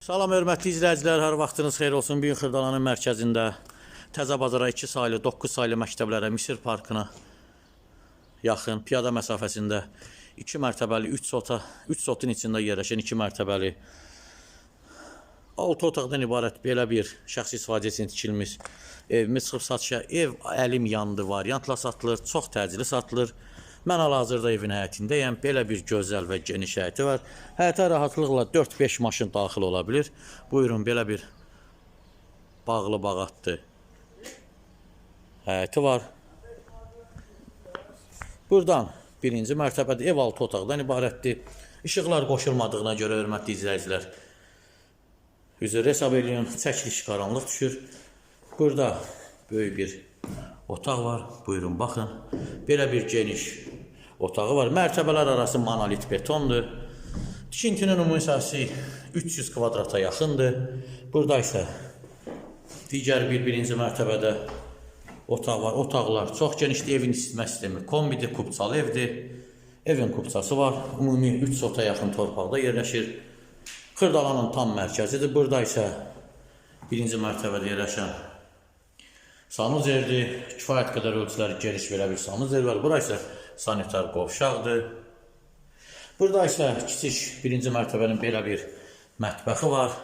Salam hörmətli izləyicilər, hər vaxtınız xeyir olsun. Bu gün Xırdalanın mərkəzində Təzə bazara 2 saylı, 9 saylı məktəblərə, Misir parkına yaxın piyada məsafəsində 2 mərtəbəli 3 sota, 3 sotun içində yerləşən 2 mərtəbəli 6 otaqdan ibarət belə bir şəxsi istifadə üçün tikilmiş evimiz çıxıb satışa. Ev əlim yandı variantla satılır, çox təcili satılır. Mən hal-hazırda evin həyətindəyəm. Belə bir gözəl və geniş həyəti var. Həyətə rahatlıqla 4-5 maşın daxil ola bilir. Buyurun belə bir bağlı bağatlı həyəti var. Buradan birinci mərtəbədə ev altı otaqdan ibarətdir. İşıqlar qoşulmadığına görə hörmətli izləyicilər üzr hesab eləyin, çəkiliş qaranlıq düşür. Burada böyük bir otaq var. Buyurun baxın. Belə bir geniş otağı var. Mərtəbələr arası monolit betondur. Tikintinin ümumi sahəsi 300 kvadrata yaxındır. Burada isə digər bir birinci mərtəbədə otaq var. Otaqlar çox genişdir. Evin isitmə sistemi kombidir, kubçalı evdir. Evin kubçası var. Ümumi 3 sota yaxın torpaqda yerləşir. Xırdalanın tam mərkəzidir. Burada isə birinci mərtəbədə yerləşən sanuzerdir. Kifayət qədər ölçüləri geniş belə bir sanuzer var. Bura isə sanitar qovşaqdır. Burada isə kiçik birinci mərtəbənin belə bir mətbəxi var.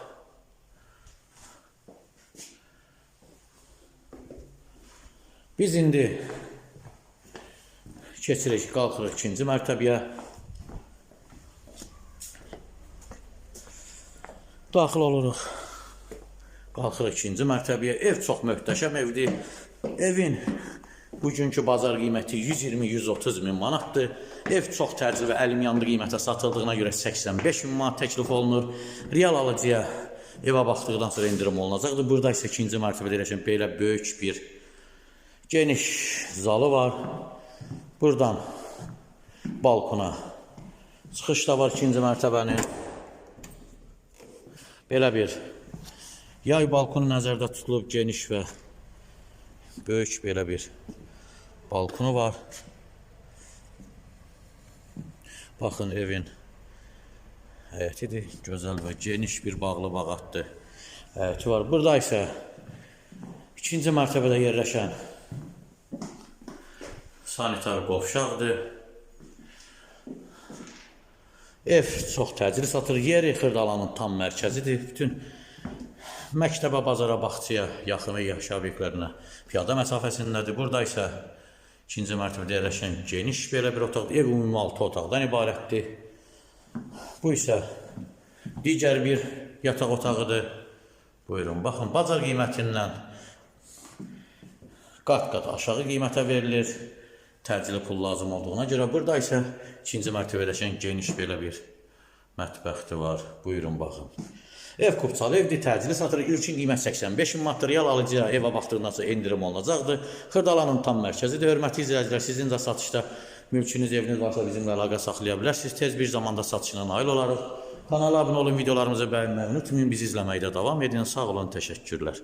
Biz indi keçirik, qalxırıq ikinci mərtəbəyə. Daxil oluruq. Qalxırıq ikinci mərtəbəyə. Ev çox möhtəşəm evdir. Evin bugünkü bazar qiyməti 120-130 min manatdır. Ev çox təcil və əlim yandı qiymətə satıldığına görə 85 min manat təklif olunur. Real alıcıya evə baxdıqdan sonra endirim olunacaqdır. Burada isə ikinci mərtəbədə yerləşən belə böyük bir geniş zalı var. Buradan balkona çıxış da var ikinci mərtəbənin. Belə bir yay balkonu nəzərdə tutulub geniş və böyük belə bir balkonu var. Baxın evin həyətidir. Gözəl və geniş bir bağlı bağatdır. Həyəti var. Burada isə ikinci mərtəbədə yerləşən sanitar qovşaqdır. Ev çox təcili satır. Yeri Xırdalanın tam mərkəzidir. Bütün məktəbə, bazara, bağçaya, yaxın yaşa obyektlərinə piyada məsafəsindədir. Burada isə ikinci mərtəbədə yerləşən geniş belə bir otaqdır. Ev ümumi 6 otaqdan ibarətdir. Bu isə digər bir yataq otağıdır. Buyurun, baxın, bazar qiymətindən qat-qat aşağı qiymətə verilir. Təcili pul lazım olduğuna görə burada isə ikinci mərtəbədə yerləşən geniş belə bir mətbəxti var. Buyurun baxın. Ev kupçalı evdir, təcili satılır. İlkin qiymət 85 min manatdır. Real alıcıya evə baxdığından sonra endirim olunacaqdır. Xırdalanın tam mərkəzidir. Hörmətli izləyicilər, sizin də satışda mülkünüz, eviniz varsa bizimlə əlaqə saxlaya bilərsiniz. Tez bir zamanda satışına nail olarıq. Kanala abunə olun, videolarımızı bəyənməyi unutmayın. Bizi izləməkdə davam edin. Sağ olun, təşəkkürlər.